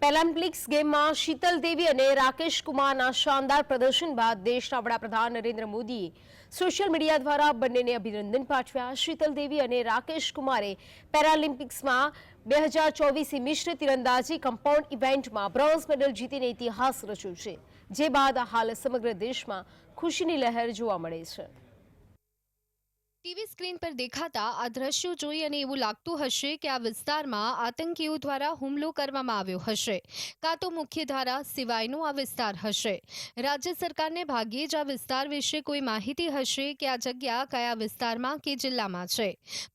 Paralympics ગેમમાં શીતલ દેવી અને રાકેશ કુમારના શાનદાર પ્રદર્શન બાદ દેશના વડાપ્રધાન નરેન્દ્ર મોદીએ સોશિયલ મીડિયા દ્વારા બંનેને અભિનંદન પાઠવ્યા. શીતલ દેવી અને રાકેશ કુમારે પેરાલિમ્પિક્સમાં બે હજાર ચોવીસી મિશ્ર તીરંદાજી કમ્પાઉન્ડ ઇવેન્ટમાં બ્રોન્ઝ મેડલ જીતીને ઇતિહાસ રચ્યો છે, જે બાદ હાલ સમગ્ર દેશમાં ખુશીની લહેર જોવા મળે છે. ટીવી સ્ક્રીન પર દેખાતા આ દ્રશ્યો જોઈ અને એવું લાગતું હશે કે આ વિસ્તારમાં આતંકીઓ દ્વારા હુમલો કરવામાં આવ્યો હશે, કાં તો મુખ્યધારા સિવાયનો આ વિસ્તાર હશે. રાજ્ય સરકારને ભાગ્યે જ આ વિસ્તાર વિશે કોઈ માહિતી હશે કે આ જગ્યા કયા વિસ્તારમાં કે જિલ્લામાં છે.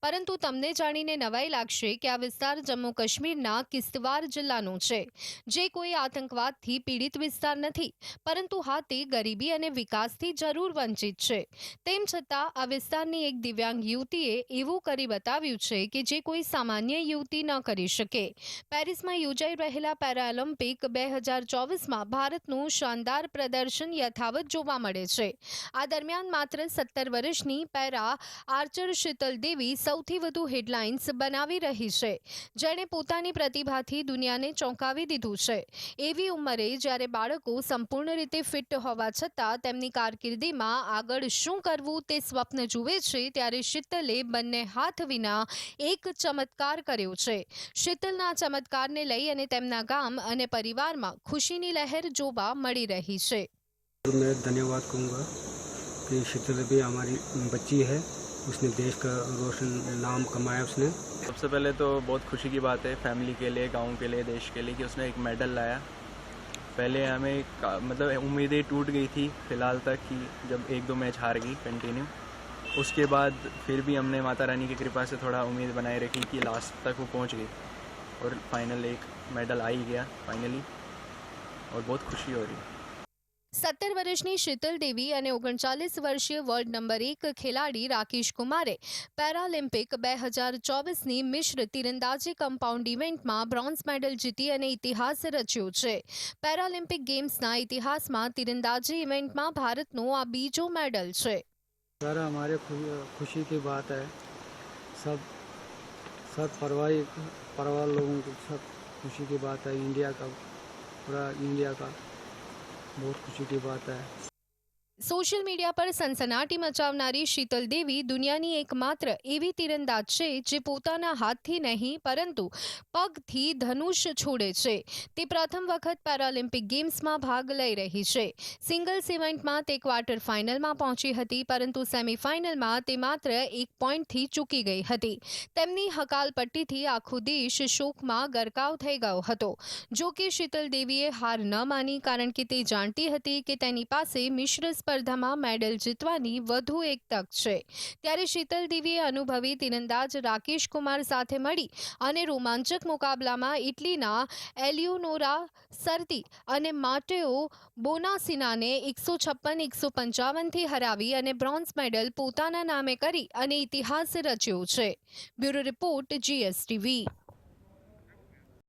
પરંતુ તમને જાણીને નવાઈ લાગશે કે આ વિસ્તાર જમ્મુ કાશ્મીરના કિસ્તવાર જિલ્લાનો છે, જે કોઈ આતંકવાદથી પીડિત વિસ્તાર નથી, પરંતુ હા તે ગરીબી અને વિકાસથી જરૂર વંચિત છે. તેમ છતાં આ વિસ્તારની એક દિવ્યાંગ યુવતીએ એવું કરી બતાવ્યું છે કે જે કોઈ સામાન્ય યુવતી ન કરી શકે. પેરિસમાં યોજાઈ રહેલા પેરાઓલિમ્પિક બે હજાર ચોવીસમાં ભારતનું શાનદાર પ્રદર્શન યથાવત જોવા મળે છે. આ દરમિયાન માત્ર સત્તર વર્ષની પેરા આર્ચર શીતલ દેવી સૌથી વધુ હેડલાઇન્સ બનાવી રહી છે. જેણે પોતાની પ્રતિભાથી દુનિયાને ચોંકાવી દીધું છે. એવી ઉંમરે જ્યારે બાળકો સંપૂર્ણ રીતે ફિટ હોવા છતાં તેમની કારકિર્દીમાં આગળ શું કરવું તે સ્વપ્ન જુએ છે ત્યારે શીતલે બંને હાથ વિના એક ચમત્કાર કર્યો છે શીતલના ચમત્કારને લઈ અને તેમના ગામ અને પરિવારમાં ખુશીની લહેર જોવા મળી રહી છે और मैं धन्यवाद कहूँगा कि शीतल देवी हमारी बच्ची है उसने देश का रोशन नाम कमाया उसने सबसे पहले तो बहुत खुशी की बात है फैमिली के लिए गांव के लिए देश के लिए कि उसने एक मेडल लाया पहले हमें का- मतलब उम्मीदें टूट गई थी फिलहाल तक कि जब एक दो मैच हार गई कंटिन्यू उसके बाद फिर भी हमने माता रानी की कृपा से थोड़ा उम्मीद बनाए रखी कि लास्ट तक वो पहुंच गई और फाइनल एक मेडल आ ही गया फाइनली और बहुत खुशी हो रही है સત્તર વર્ષની શીતલ દેવી અને ઓગણચાલીસ વર્ષીય વર્લ્ડ નંબર એક ખેલાડી રાકેશ કુમારે પેરાલિમ્પિક બે હજાર ચોવીસની મિશ્ર તીરંદાજી કમ્પાઉન્ડ ઇવેન્ટમાં બ્રોન્ઝ મેડલ જીતી અને ઇતિહાસ રચ્યો છે પેરાલિમ્પિક ગેમ્સના ઇતિહાસમાં તીરંદાજી ઇવેન્ટમાં ભારતનો આ બીજો મેડલ છે सर हमारे खुशी की बात है। सब सब परवाही परिवार लोगों को, सब खुशी की बात है। इंडिया का, पूरा इंडिया का बहुत खुशी की बात है। સોશિયલ મીડિયા પર સનસનાટી મચાવનારી શીતલ દેવી દુનિયાની એકમાત્ર એવી તીરંદાજ છે જે પોતાના હાથથી નહીં, પરંતુ પગથી ધનુષ છોડે છે. તે પ્રથમ વખત પેરાલિમ્પિક ગેમ્સમાં ભાગ લઈ રહી છે. સિંગલ્સ ઇવેન્ટમાં તે ક્વાર્ટર ફાઇનલમાં પહોંચી હતી, પરંતુ સેમીફાઇનલમાં તે માત્ર એક પોઈન્ટથી ચૂકી ગઈ હતી. તેમની હકાલપટ્ટીથી આખો દેશ શોકમાં ગરકાવ થઈ ગયો હતો. જો કે શીતલ દેવીએ હાર ન માની, કારણ કે તે જાણતી હતી કે તેની પાસે મિશ્ર સ્પર્ધામાં મેડલ જીતવાની વધુ એક તક છે. ત્યારે શીતલ દેવીએ અનુભવી તીરંદાજ રાકેશ કુમાર સાથે મળી અને રોમાંચક મુકાબલામાં ઇટલીના એલિયોનોરા સરતી અને માટેઓ બોનાસિનાને એકસો છપ્પન, એકસો પંચાવનથી હરાવી અને બ્રોન્ઝ મેડલ પોતાના નામે કરી અને ઇતિહાસ રચ્યો છે. Bureau report GSTV.